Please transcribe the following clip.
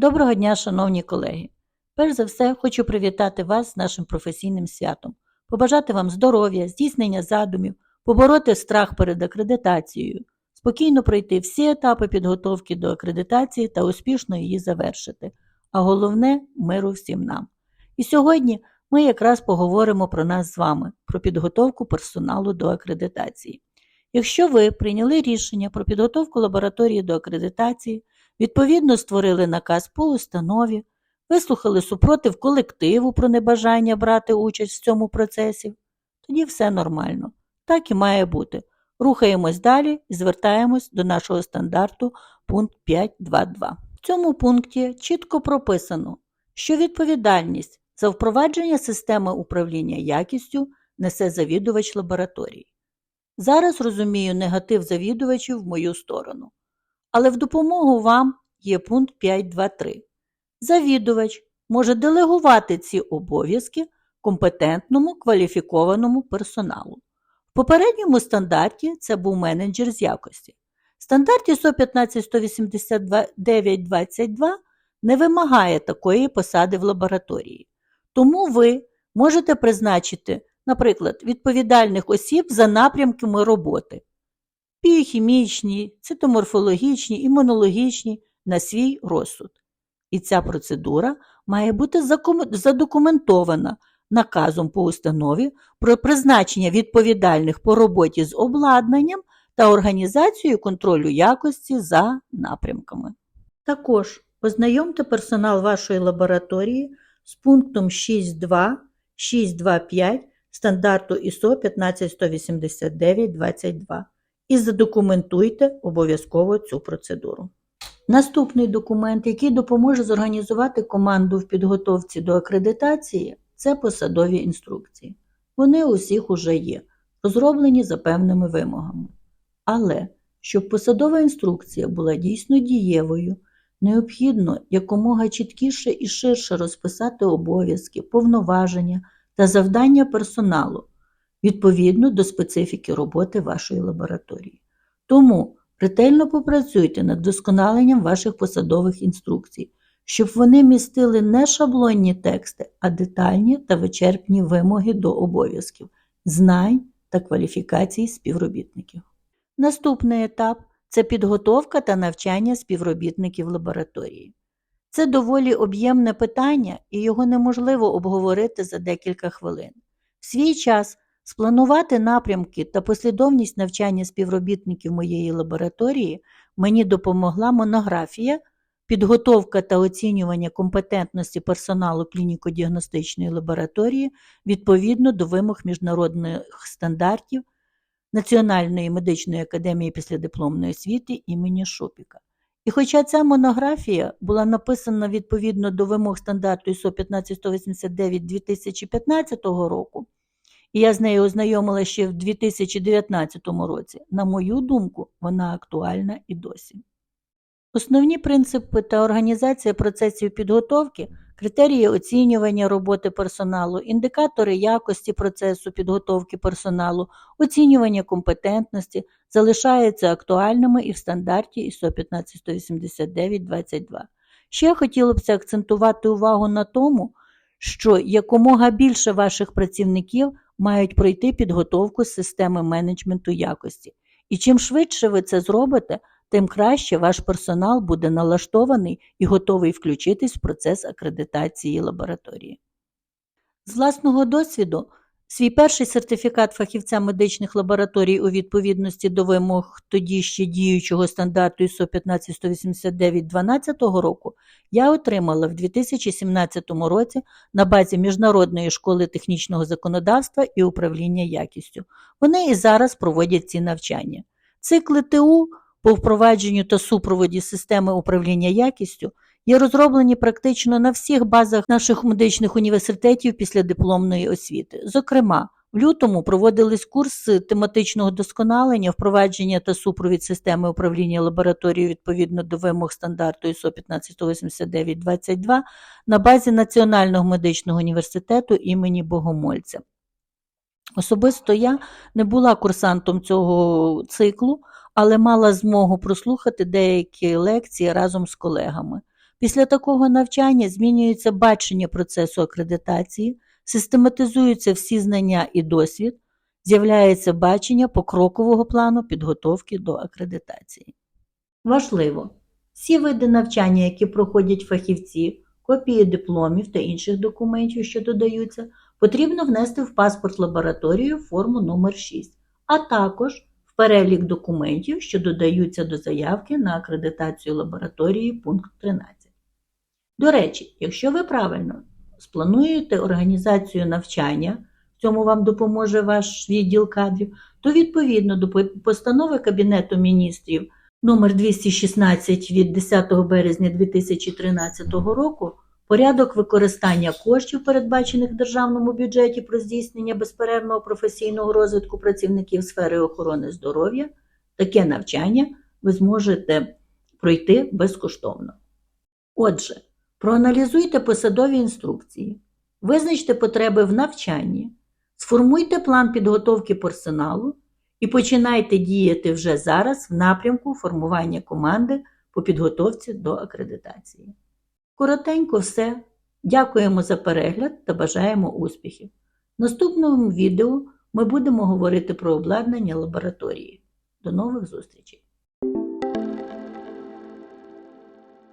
Доброго дня, шановні колеги! Перш за все, хочу привітати вас з нашим професійним святом, побажати вам здоров'я, здійснення задумів, побороти страх перед акредитацією, спокійно пройти всі етапи підготовки до акредитації та успішно її завершити. А головне миру всім нам. І сьогодні ми якраз поговоримо про нас з вами, про підготовку персоналу до акредитації. Якщо ви прийняли рішення про підготовку лабораторії до акредитації, відповідно створили наказ по установі, вислухали супротив колективу про небажання брати участь в цьому процесі, тоді все нормально. Так і має бути. Рухаємось далі і звертаємось до нашого стандарту пункт 5.2.2. В цьому пункті чітко прописано, що відповідальність за впровадження системи управління якістю несе завідувач лабораторії. Зараз розумію негатив завідувачів в мою сторону. Але в допомогу вам є пункт 5.2.3. Завідувач може делегувати ці обов'язки компетентному кваліфікованому персоналу. В попередньому стандарті це був менеджер з якості. В стандарті 115.189.22 не вимагає такої посади в лабораторії. Тому ви можете призначити, наприклад, відповідальних осіб за напрямками роботи біохімічні, цитоморфологічні, імунологічні на свій розсуд. І ця процедура має бути задокументована наказом по установі про призначення відповідальних по роботі з обладнанням та організацією контролю якості за напрямками. Також ознайомте персонал вашої лабораторії з пунктом 6.2, 6.2.5 стандарту ISO 15189-22 і задокументуйте обов'язково цю процедуру. Наступний документ, який допоможе зорганізувати команду в підготовці до акредитації, це посадові інструкції. Вони у всіх уже є, розроблені за певними вимогами. Але щоб посадова інструкція була дійсно дієвою, необхідно якомога чіткіше і ширше розписати обов'язки, повноваження та завдання персоналу відповідно до специфіки роботи вашої лабораторії. Тому ретельно попрацюйте над вдосконаленням ваших посадових інструкцій, щоб вони містили не шаблонні тексти, а детальні та вичерпні вимоги до обов'язків, знань та кваліфікацій співробітників. Наступний етап це підготовка та навчання співробітників лабораторії. Це доволі об'ємне питання, і його неможливо обговорити за декілька хвилин. В свій час спланувати напрямки та послідовність навчання співробітників моєї лабораторії мені допомогла монографія Підготовка та оцінювання компетентності персоналу клініко-діагностичної лабораторії відповідно до вимог міжнародних стандартів Національної медичної академії післядипломної освіти імені Шопіка. І хоча ця монографія була написана відповідно до вимог стандарту ISO 15189 2015 року, і я з нею ознайомила ще в 2019 році, на мою думку, вона актуальна і досі. Основні принципи та організація процесів підготовки, критерії оцінювання роботи персоналу, індикатори якості процесу підготовки персоналу, оцінювання компетентності залишаються актуальними і в стандарті ISO 15189-22. Ще хотілося б акцентувати увагу на тому, що якомога більше ваших працівників мають пройти підготовку з системи менеджменту якості. І чим швидше ви це зробите, тим краще ваш персонал буде налаштований і готовий включитись в процес акредитації лабораторії. З власного досвіду, свій перший сертифікат фахівця медичних лабораторій у відповідності до вимог тоді ще діючого стандарту ISO 15189 12 року я отримала в 2017 році на базі Міжнародної школи технічного законодавства і управління якістю. Вони і зараз проводять ці навчання. Цикли ТУ по впровадженню та супроводі системи управління якістю є розроблені практично на всіх базах наших медичних університетів після дипломної освіти. Зокрема, в лютому проводились курси тематичного досконалення, впровадження та супровід системи управління лабораторією відповідно до вимог стандарту ISO 1589-22 на базі Національного медичного університету імені Богомольця. Особисто я не була курсантом цього циклу, але мала змогу прослухати деякі лекції разом з колегами. Після такого навчання змінюється бачення процесу акредитації, систематизуються всі знання і досвід, з'являється бачення покрокового плану підготовки до акредитації. Важливо! Всі види навчання, які проходять фахівці, копії дипломів та інших документів, що додаються, потрібно внести в паспорт лабораторію форму номер 6 а також в перелік документів, що додаються до заявки на акредитацію лабораторії пункт 13. До речі, якщо ви правильно сплануєте організацію навчання, в цьому вам допоможе ваш відділ кадрів, то відповідно до постанови Кабінету міністрів номер 216 від 10 березня 2013 року порядок використання коштів, передбачених в державному бюджеті про здійснення безперервного професійного розвитку працівників сфери охорони здоров'я, таке навчання ви зможете пройти безкоштовно. Отже, проаналізуйте посадові інструкції, визначте потреби в навчанні, сформуйте план підготовки персоналу і починайте діяти вже зараз в напрямку формування команди по підготовці до акредитації. Коротенько все. Дякуємо за перегляд та бажаємо успіхів. В наступному відео ми будемо говорити про обладнання лабораторії. До нових зустрічей!